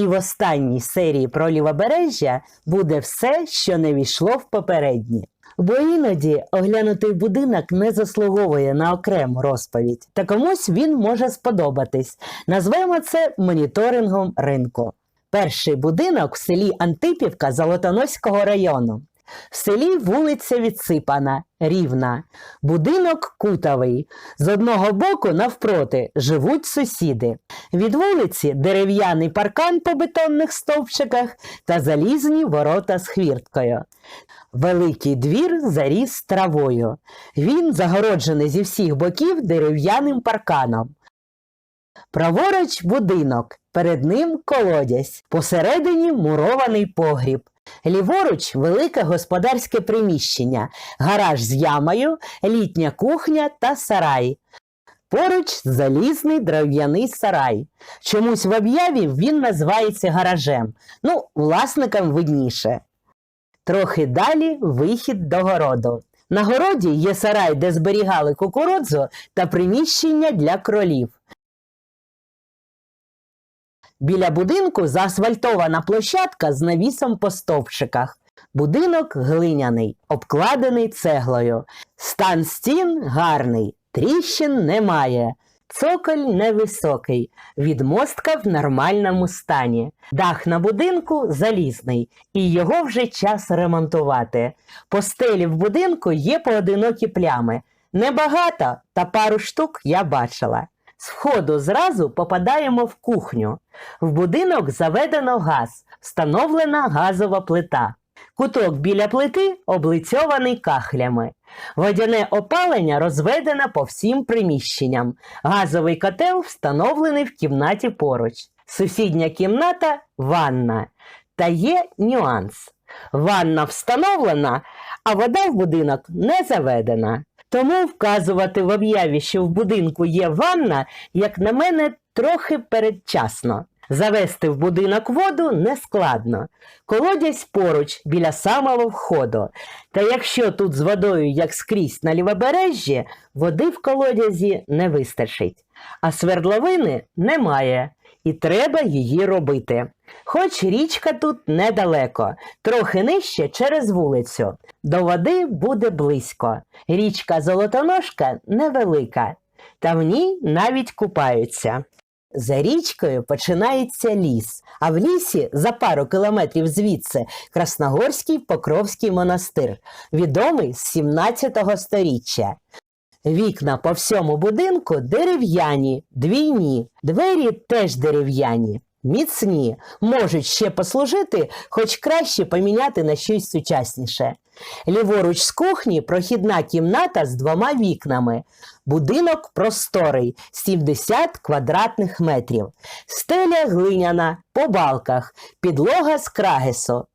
І в останній серії про лівобережжя буде все, що не війшло в попередні. Бо іноді оглянутий будинок не заслуговує на окрему розповідь, та комусь він може сподобатись. Назвемо це моніторингом ринку. Перший будинок в селі Антипівка Золотоноського району. В селі вулиця відсипана, рівна. Будинок кутовий. З одного боку навпроти живуть сусіди. Від вулиці дерев'яний паркан по бетонних стовпчиках та залізні ворота з хвірткою. Великий двір заріс травою. Він загороджений зі всіх боків дерев'яним парканом. Праворуч будинок, перед ним колодязь, посередині мурований погріб. Ліворуч велике господарське приміщення, гараж з ямою, літня кухня та сарай. Поруч залізний дерев'яний сарай. Чомусь в об'яві він називається гаражем. Ну, власникам видніше. Трохи далі вихід до городу. На городі є сарай, де зберігали кукурудзу та приміщення для кролів. Біля будинку заасфальтована площадка з навісом по стовпчиках. Будинок глиняний, обкладений цеглою. Стан стін гарний, тріщин немає. Цоколь невисокий, відмостка в нормальному стані. Дах на будинку залізний, і його вже час ремонтувати. По стелі в будинку є поодинокі плями. Небагато, та пару штук я бачила. З зразу попадаємо в кухню. В будинок заведено газ, встановлена газова плита. Куток біля плити облицьований кахлями. Водяне опалення розведено по всім приміщенням. Газовий котел встановлений в кімнаті поруч. Сусідня кімната ванна. Та є нюанс. Ванна встановлена, а вода в будинок не заведена. Тому вказувати в об'яві, що в будинку є ванна, як на мене, трохи передчасно. Завести в будинок воду нескладно. Колодязь поруч біля самого входу. Та якщо тут з водою, як скрізь на лівобережжі, води в колодязі не вистачить. А свердловини немає, і треба її робити. Хоч річка тут недалеко, трохи нижче через вулицю. До води буде близько. Річка Золотоножка невелика, та в ній навіть купаються. За річкою починається ліс, а в лісі за пару кілометрів звідси Красногорський Покровський монастир, відомий з 17 століття. Вікна по всьому будинку дерев'яні, двійні, двері теж дерев'яні, міцні, можуть ще послужити, хоч краще поміняти на щось сучасніше. Ліворуч з кухні прохідна кімната з двома вікнами. Будинок просторий, 70 квадратних метрів. Стеля глиняна, по балках, підлога з крагесу.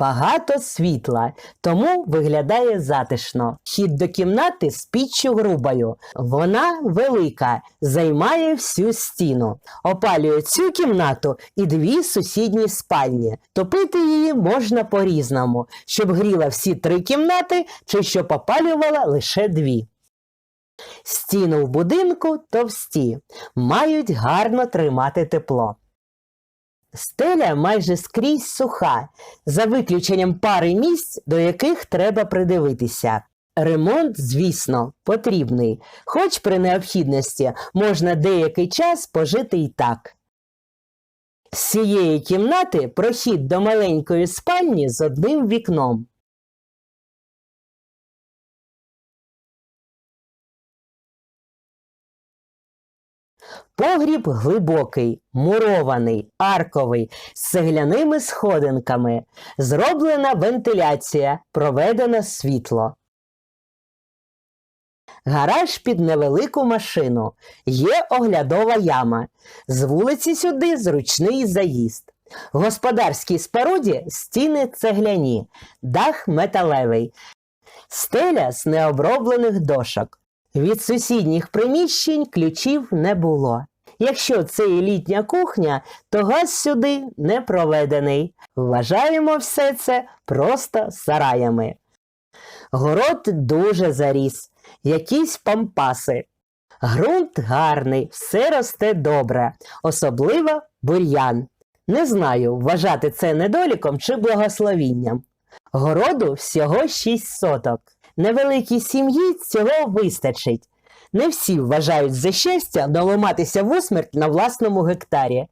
Багато світла, тому виглядає затишно. Хід до кімнати з піччю грубою. Вона велика, займає всю стіну. Опалює цю кімнату і дві сусідні спальні. Топити її можна по-різному, щоб гріла всі три кімнати чи щоб опалювала лише дві. Стіни в будинку товсті, мають гарно тримати тепло. Стеля майже скрізь суха, за виключенням пари місць, до яких треба придивитися. Ремонт, звісно, потрібний, хоч при необхідності можна деякий час пожити і так. З цієї кімнати прохід до маленької спальні з одним вікном. Погріб глибокий, мурований, арковий, з цегляними сходинками. Зроблена вентиляція, проведено світло. Гараж під невелику машину. Є оглядова яма. З вулиці сюди зручний заїзд. В господарській споруді стіни цегляні, дах металевий, стеля з необроблених дошок. Від сусідніх приміщень ключів не було. Якщо це і літня кухня, то газ сюди не проведений. Вважаємо все це просто сараями. Город дуже заріс, якісь пампаси. Грунт гарний, все росте добре, особливо бур'ян. Не знаю, вважати це недоліком чи благословінням. Городу всього 6 соток. Невеликій сім'ї цього вистачить. Не всі вважають за щастя доламатися в усмерть на власному гектарі.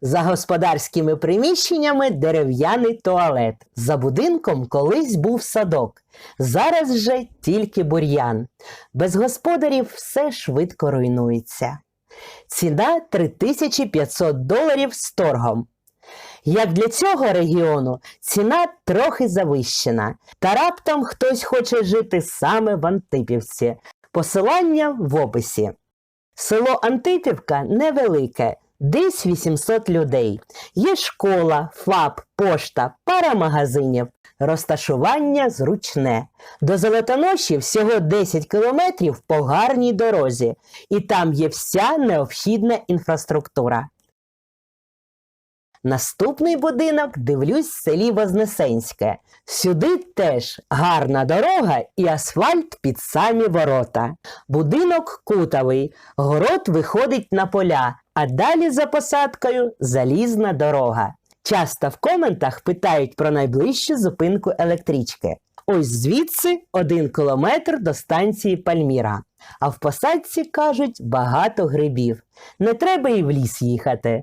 За господарськими приміщеннями дерев'яний туалет. За будинком колись був садок. Зараз же тільки бур'ян. Без господарів все швидко руйнується. Ціна 3500 доларів з торгом. Як для цього регіону ціна трохи завищена, та раптом хтось хоче жити саме в Антипівці. Посилання в описі. Село Антипівка невелике, десь 800 людей. Є школа, ФАП, пошта, пара магазинів. Розташування зручне. До Золотоноші всього 10 кілометрів по гарній дорозі, і там є вся необхідна інфраструктура. Наступний будинок дивлюсь в селі Вознесенське. Сюди теж гарна дорога і асфальт під самі ворота. Будинок кутовий, город виходить на поля, а далі за посадкою залізна дорога. Часто в коментах питають про найближчу зупинку електрички. Ось звідси один кілометр до станції Пальміра. А в посадці кажуть багато грибів. Не треба і в ліс їхати.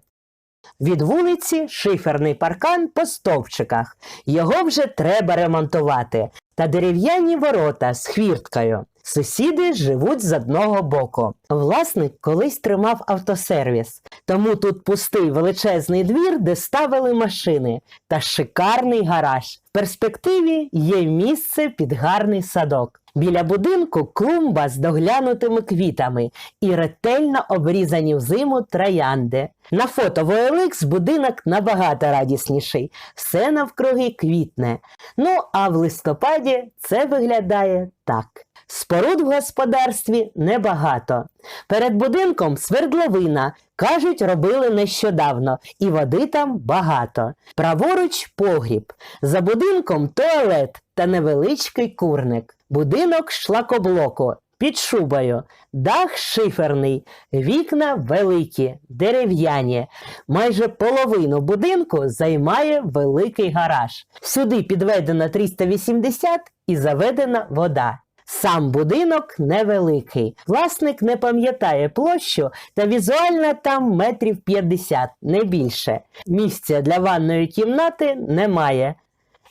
Від вулиці шиферний паркан по стовпчиках. Його вже треба ремонтувати. Та дерев'яні ворота з хвірткою. Сусіди живуть з одного боку. Власник колись тримав автосервіс, тому тут пустий величезний двір, де ставили машини, та шикарний гараж. В перспективі є місце під гарний садок. Біля будинку клумба з доглянутими квітами і ретельно обрізані взиму троянди. На фото в OLX будинок набагато радісніший, все навкруги квітне. Ну а в листопаді це виглядає так. Споруд в господарстві небагато. Перед будинком свердловина, кажуть, робили нещодавно, і води там багато. Праворуч погріб, за будинком туалет та невеличкий курник. Будинок шлакоблоку. Під шубою, дах шиферний, вікна великі, дерев'яні. Майже половину будинку займає великий гараж. Сюди підведено 380 і заведена вода. Сам будинок невеликий. Власник не пам'ятає площу, та візуально там метрів 50, не більше. Місця для ванної кімнати немає.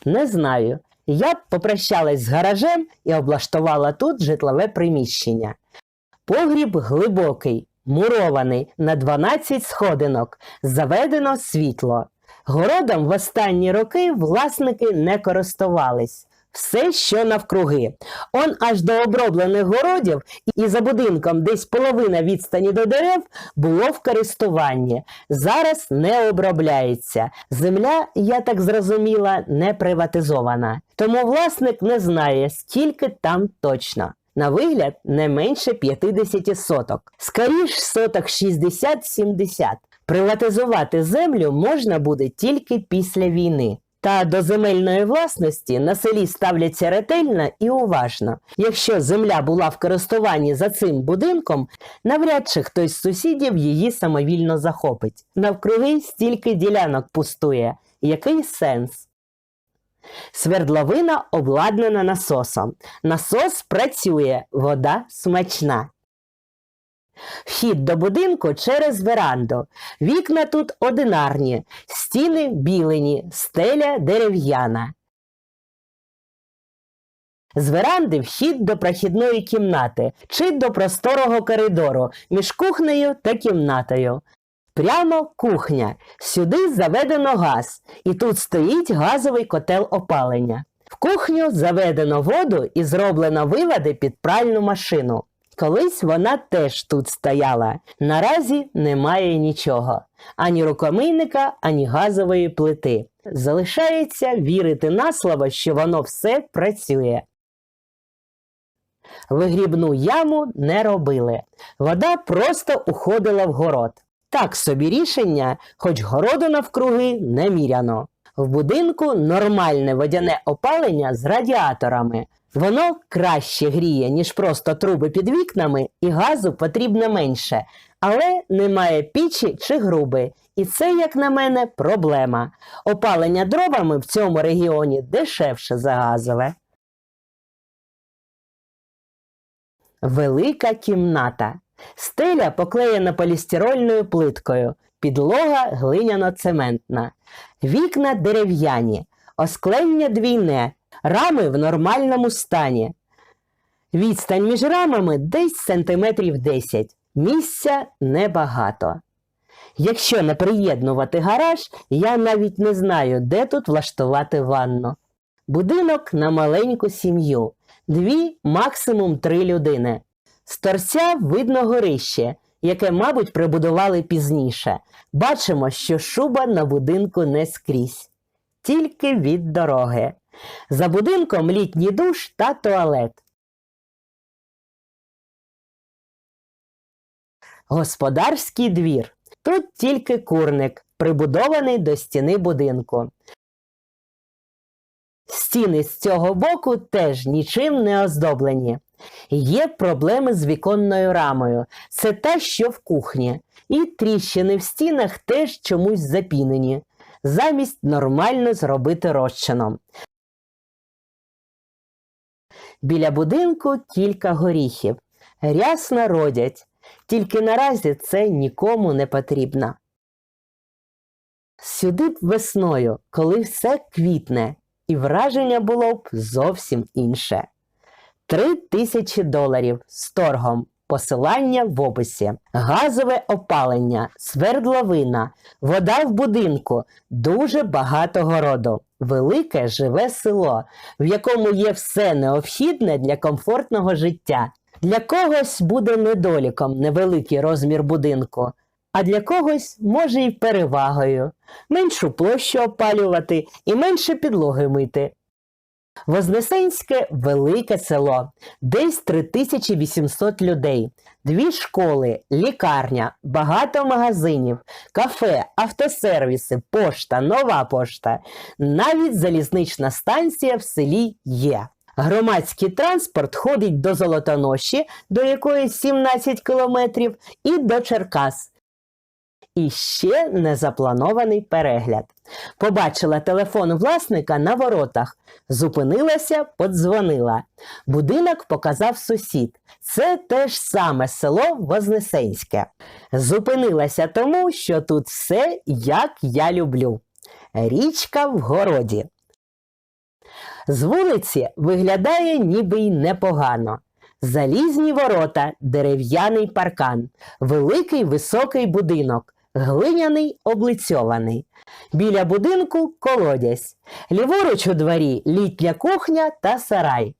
Не знаю. Я б попрощалась з гаражем і облаштувала тут житлове приміщення. Погріб глибокий, мурований на 12 сходинок, заведено світло. Городом в останні роки власники не користувались. Все, що навкруги. Он аж до оброблених городів, і за будинком десь половина відстані до дерев було в користуванні. Зараз не обробляється. Земля, я так зрозуміла, не приватизована. Тому власник не знає, скільки там точно. На вигляд не менше 50 соток. Скоріш соток 60-70. Приватизувати землю можна буде тільки після війни. Та до земельної власності на селі ставляться ретельно і уважно. Якщо земля була в користуванні за цим будинком, навряд чи хтось з сусідів її самовільно захопить. Навкруги стільки ділянок пустує. Який сенс? Свердловина обладнана насосом. Насос працює, вода смачна. Вхід до будинку через веранду. Вікна тут одинарні, стіни білені, стеля дерев'яна. З веранди вхід до прохідної кімнати чи до просторого коридору між кухнею та кімнатою. Прямо кухня. Сюди заведено газ, і тут стоїть газовий котел опалення. В кухню заведено воду і зроблено виводи під пральну машину. Колись вона теж тут стояла. Наразі немає нічого. Ані рукомийника, ані газової плити. Залишається вірити на слово, що воно все працює. Вигрібну яму не робили. Вода просто уходила в город. Так собі рішення, хоч городу навкруги не міряно. В будинку нормальне водяне опалення з радіаторами. Воно краще гріє, ніж просто труби під вікнами, і газу потрібно менше, але немає пічі чи груби, І це, як на мене, проблема. Опалення дровами в цьому регіоні дешевше за газове. Велика кімната. Стеля поклеєна полістирольною плиткою, підлога глиняно-цементна, вікна дерев'яні, осклення двійне, рами в нормальному стані. Відстань між рамами десь сантиметрів 10. Місця небагато. Якщо не приєднувати гараж, я навіть не знаю, де тут влаштувати ванну. Будинок на маленьку сім'ю, дві, максимум три людини. З торця видно горище, яке, мабуть, прибудували пізніше. Бачимо, що шуба на будинку не скрізь, тільки від дороги. За будинком літній душ та туалет. Господарський двір. Тут тільки курник, прибудований до стіни будинку. Стіни з цього боку теж нічим не оздоблені. Є проблеми з віконною рамою. Це та, що в кухні. І тріщини в стінах теж чомусь запінені, замість нормально зробити розчином. Біля будинку кілька горіхів. Рясно родять, тільки наразі це нікому не потрібно. Сюди б весною, коли все квітне, і враження було б зовсім інше. Три тисячі доларів з торгом. Посилання в описі, газове опалення, свердловина, вода в будинку, дуже багато городу, велике живе село, в якому є все необхідне для комфортного життя. Для когось буде недоліком невеликий розмір будинку, а для когось може й перевагою меншу площу опалювати і менше підлоги мити. Вознесенське велике село, десь 3800 людей, дві школи, лікарня, багато магазинів, кафе, автосервіси, пошта, нова пошта. Навіть залізнична станція в селі є. Громадський транспорт ходить до Золотоноші, до якої 17 кілометрів, і до Черкас. І ще незапланований перегляд. Побачила телефон власника на воротах, зупинилася, подзвонила. Будинок показав сусід. Це те ж саме село Вознесенське. Зупинилася тому, що тут все як я люблю. Річка в городі. З вулиці виглядає ніби й непогано. Залізні ворота, дерев'яний паркан, великий високий будинок, глиняний облицьований. Біля будинку колодязь. Ліворуч у дворі літня кухня та сарай.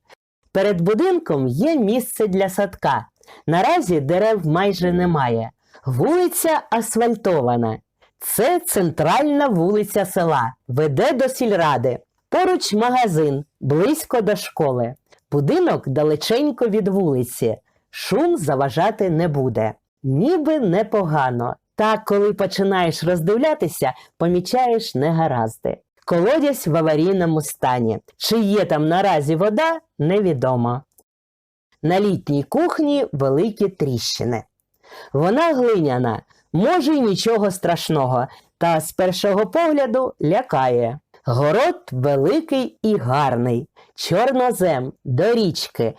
Перед будинком є місце для садка. Наразі дерев майже немає. Вулиця асфальтована. Це центральна вулиця села, веде до сільради. Поруч магазин, близько до школи. Будинок далеченько від вулиці. Шум заважати не буде. Ніби непогано. Та коли починаєш роздивлятися, помічаєш негаразди. Колодязь в аварійному стані. Чи є там наразі вода, невідомо. На літній кухні великі тріщини. Вона глиняна, може й нічого страшного, та з першого погляду лякає. Город великий і гарний, чорнозем до річки.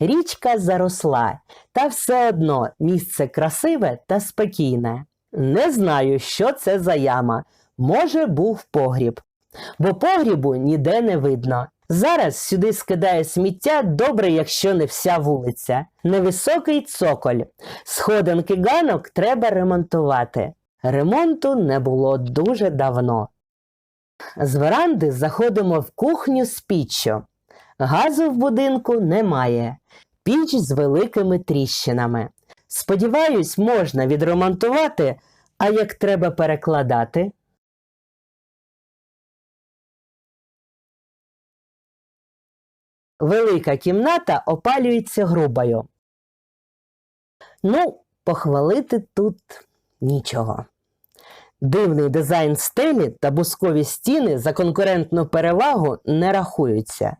Річка заросла, та все одно місце красиве та спокійне. Не знаю, що це за яма. Може, був погріб, бо погрібу ніде не видно. Зараз сюди скидає сміття добре, якщо не вся вулиця. Невисокий цоколь. Сходинки ганок треба ремонтувати. Ремонту не було дуже давно. З веранди заходимо в кухню з піччю. Газу в будинку немає. Піч з великими тріщинами. Сподіваюсь, можна відремонтувати, а як треба перекладати. Велика кімната опалюється грубою. Ну, похвалити тут нічого. Дивний дизайн стелі та бускові стіни за конкурентну перевагу не рахуються.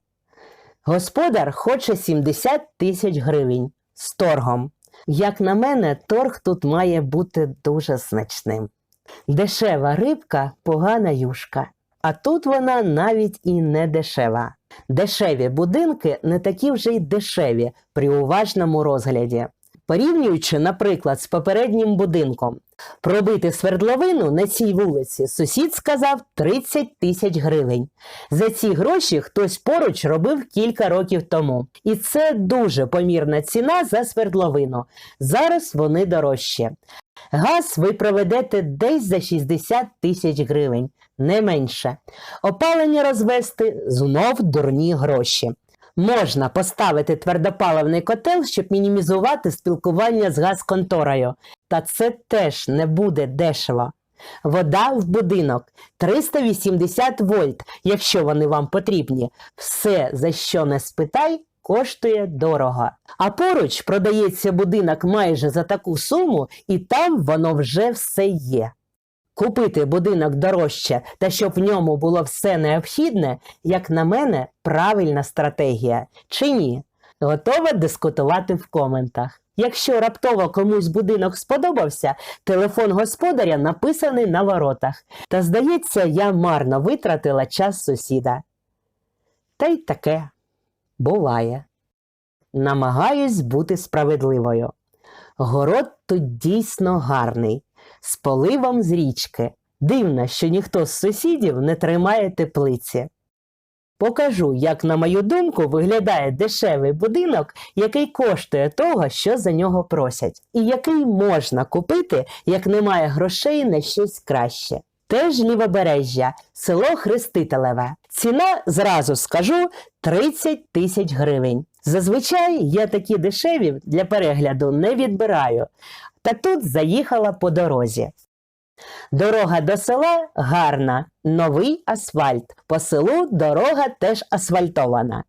Господар хоче 70 тисяч гривень з торгом. Як на мене, торг тут має бути дуже значним. Дешева рибка погана юшка. А тут вона навіть і не дешева. Дешеві будинки не такі вже й дешеві при уважному розгляді. Порівнюючи, наприклад, з попереднім будинком, пробити свердловину на цій вулиці сусід сказав 30 тисяч гривень. За ці гроші хтось поруч робив кілька років тому. І це дуже помірна ціна за свердловину. Зараз вони дорожчі. Газ ви проведете десь за 60 тисяч гривень, не менше. Опалення розвести знов дурні гроші. Можна поставити твердопаливний котел, щоб мінімізувати спілкування з газконторою. Та це теж не буде дешево. Вода в будинок 380 вольт, якщо вони вам потрібні. Все, за що не спитай, коштує дорого. А поруч продається будинок майже за таку суму, і там воно вже все є. Купити будинок дорожче та щоб в ньому було все необхідне, як на мене, правильна стратегія. Чи ні? Готова дискутувати в коментах. Якщо раптово комусь будинок сподобався, телефон господаря написаний на воротах. Та здається, я марно витратила час сусіда. Та й таке буває. Намагаюсь бути справедливою. Город тут дійсно гарний, з поливом з річки. Дивно, що ніхто з сусідів не тримає теплиці. Покажу, як, на мою думку, виглядає дешевий будинок, який коштує того, що за нього просять, і який можна купити, як немає грошей на щось краще. Теж лівобережжя, село Хрестителеве. Ціна, зразу скажу, 30 тисяч гривень. Зазвичай я такі дешеві для перегляду не відбираю, та тут заїхала по дорозі. Дорога до села гарна, новий асфальт. По селу дорога теж асфальтована.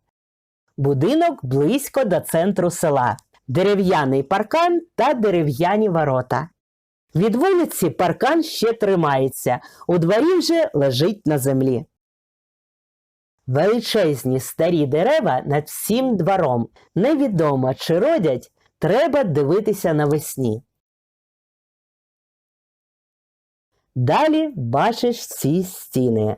Будинок близько до центру села, дерев'яний паркан та дерев'яні ворота. Від вулиці паркан ще тримається, у дворі вже лежить на землі. Величезні старі дерева над всім двором. Невідомо, чи родять, треба дивитися навесні. Далі бачиш ці стіни.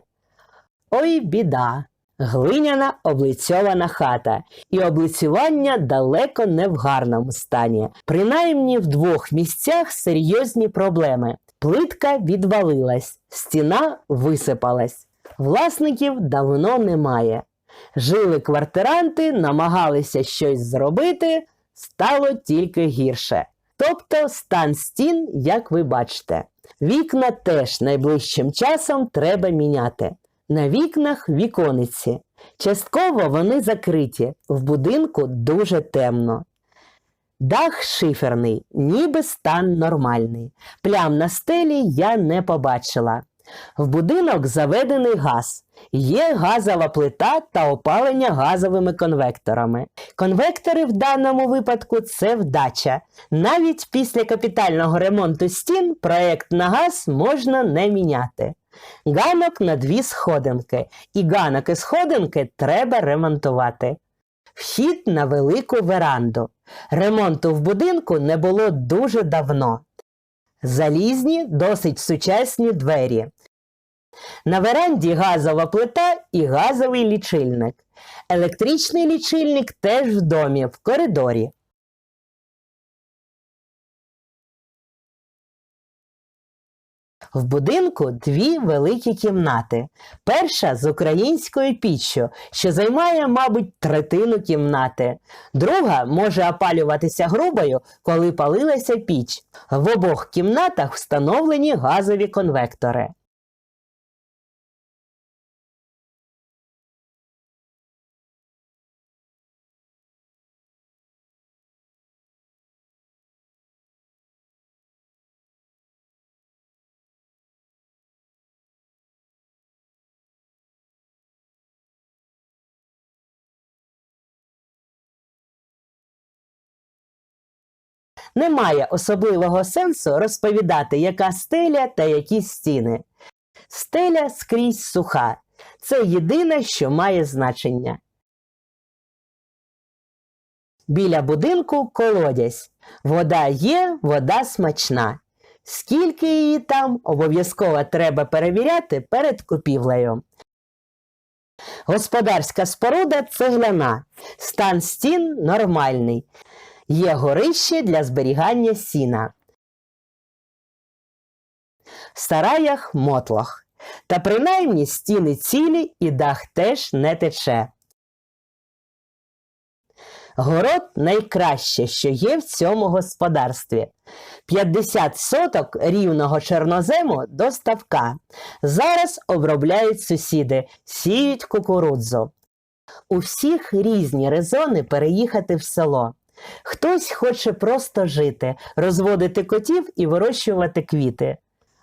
Ой, біда! Глиняна облицьована хата, і облицювання далеко не в гарному стані. Принаймні в двох місцях серйозні проблеми. Плитка відвалилась, стіна висипалась. Власників давно немає. Жили квартиранти, намагалися щось зробити, стало тільки гірше. Тобто стан стін, як ви бачите. Вікна теж найближчим часом треба міняти. На вікнах вікониці. Частково вони закриті, в будинку дуже темно. Дах шиферний, ніби стан нормальний. Плям на стелі я не побачила. В будинок заведений газ. Є газова плита та опалення газовими конвекторами. Конвектори в даному випадку це вдача. Навіть після капітального ремонту стін проект на газ можна не міняти. Ганок на дві сходинки, і ганок і сходинки треба ремонтувати. Вхід на велику веранду. Ремонту в будинку не було дуже давно. Залізні, досить сучасні двері. На веранді газова плита і газовий лічильник. Електричний лічильник теж в домі, в коридорі. В будинку дві великі кімнати. Перша з українською піччю, що займає, мабуть, третину кімнати. Друга може опалюватися грубою, коли палилася піч. В обох кімнатах встановлені газові конвектори. Немає особливого сенсу розповідати, яка стеля та які стіни. Стеля скрізь суха. Це єдине, що має значення. Біля будинку колодязь. Вода є, вода смачна. Скільки її там обов'язково треба перевіряти перед купівлею. Господарська споруда цегляна, стан стін нормальний. Є горище для зберігання сіна. В сараях мотлох. Та принаймні стіни цілі і дах теж не тече. Город найкраще, що є в цьому господарстві. 50 соток рівного чорнозему до ставка. Зараз обробляють сусіди, сіють кукурудзу. У всіх різні резони переїхати в село. Хтось хоче просто жити, розводити котів і вирощувати квіти.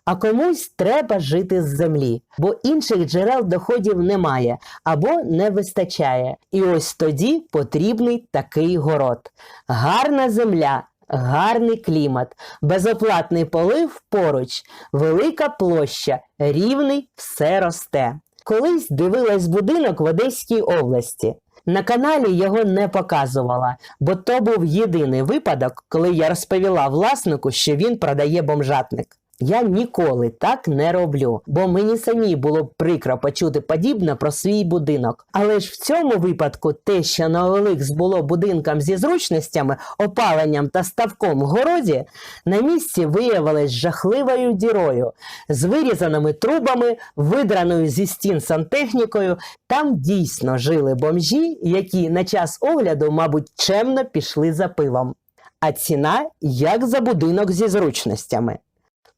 А комусь треба жити з землі, бо інших джерел доходів немає або не вистачає. І ось тоді потрібний такий город. Гарна земля, гарний клімат, безоплатний полив поруч, велика площа, рівний, все росте. Колись дивилась будинок в Одеській області. На каналі його не показувала, бо то був єдиний випадок, коли я розповіла власнику, що він продає бомжатник. Я ніколи так не роблю, бо мені самі було б прикро почути подібне про свій будинок. Але ж в цьому випадку те, що на OLX було будинком зі зручностями, опаленням та ставком в городі, на місці виявилось жахливою дірою з вирізаними трубами, видраною зі стін сантехнікою. Там дійсно жили бомжі, які на час огляду, мабуть, чемно пішли за пивом. А ціна як за будинок зі зручностями.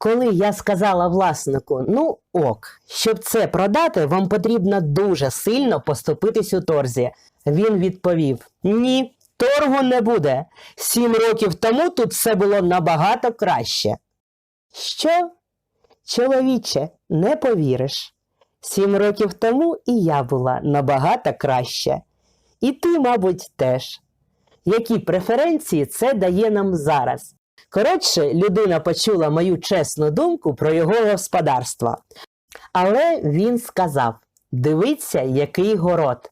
Коли я сказала власнику, ну ок, щоб це продати, вам потрібно дуже сильно поступитись у торзі. Він відповів: Ні, торгу не буде. Сім років тому тут все було набагато краще. Що? Чоловіче, не повіриш. Сім років тому і я була набагато краще. І ти, мабуть, теж. Які преференції це дає нам зараз? Коротше, людина почула мою чесну думку про його господарство. Але він сказав: дивіться, який город.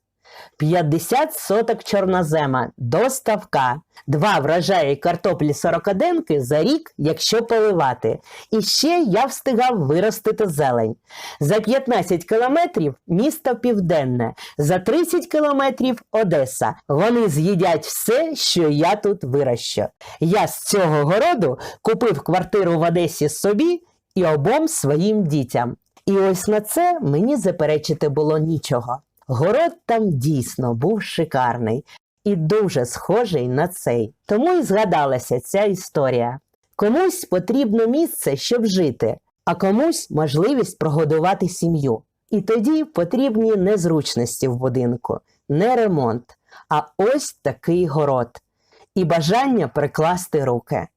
50 соток чорнозема до ставка, два врожаї картоплі сорокаденки за рік, якщо поливати. І ще я встигав виростити зелень. За 15 кілометрів місто Південне, за 30 кілометрів Одеса. Вони з'їдять все, що я тут вирощу. Я з цього городу купив квартиру в Одесі собі і обом своїм дітям. І ось на це мені заперечити було нічого. Город там дійсно був шикарний і дуже схожий на цей. Тому й згадалася ця історія. Комусь потрібно місце, щоб жити, а комусь можливість прогодувати сім'ю. І тоді потрібні не зручності в будинку, не ремонт, а ось такий город. І бажання прикласти руки,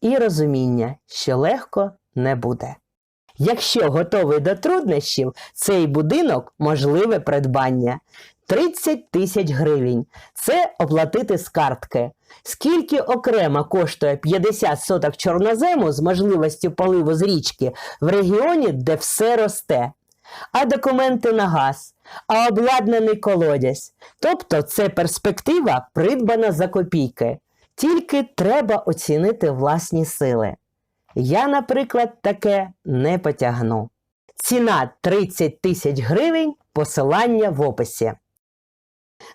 і розуміння, що легко не буде. Якщо готовий до труднощів, цей будинок можливе придбання. 30 тисяч гривень. Це оплатити з картки. Скільки окремо коштує 50 соток чорнозему з можливістю поливу з річки в регіоні, де все росте? А документи на газ, а обладнаний колодязь. Тобто це перспектива придбана за копійки. Тільки треба оцінити власні сили. Я, наприклад, таке не потягну. Ціна 30 тисяч гривень, посилання в описі.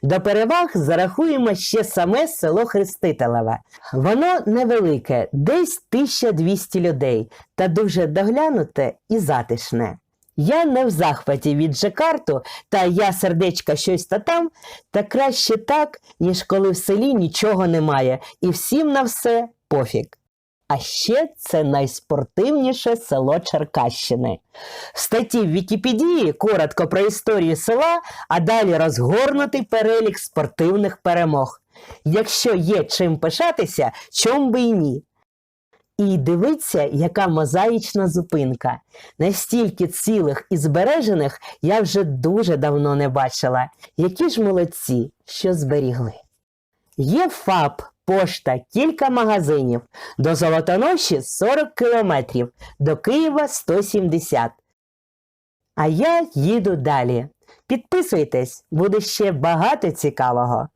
До переваг зарахуємо ще саме село Хрестителеве. Воно невелике, десь 1200 людей, та дуже доглянуте і затишне. Я не в захваті від Джакарту, та я сердечка щось та там, та краще так, ніж коли в селі нічого немає, і всім на все пофіг. А ще це найспортивніше село Черкащини. В статті в Вікіпедії коротко про історію села, а далі розгорнутий перелік спортивних перемог. Якщо є чим пишатися, чом би й ні. І дивіться, яка мозаїчна зупинка. Настільки цілих і збережених я вже дуже давно не бачила. Які ж молодці, що зберігли. Є ФАП, пошта, кілька магазинів. До Золотоноші 40 кілометрів, до Києва 170. А я їду далі. Підписуйтесь, буде ще багато цікавого.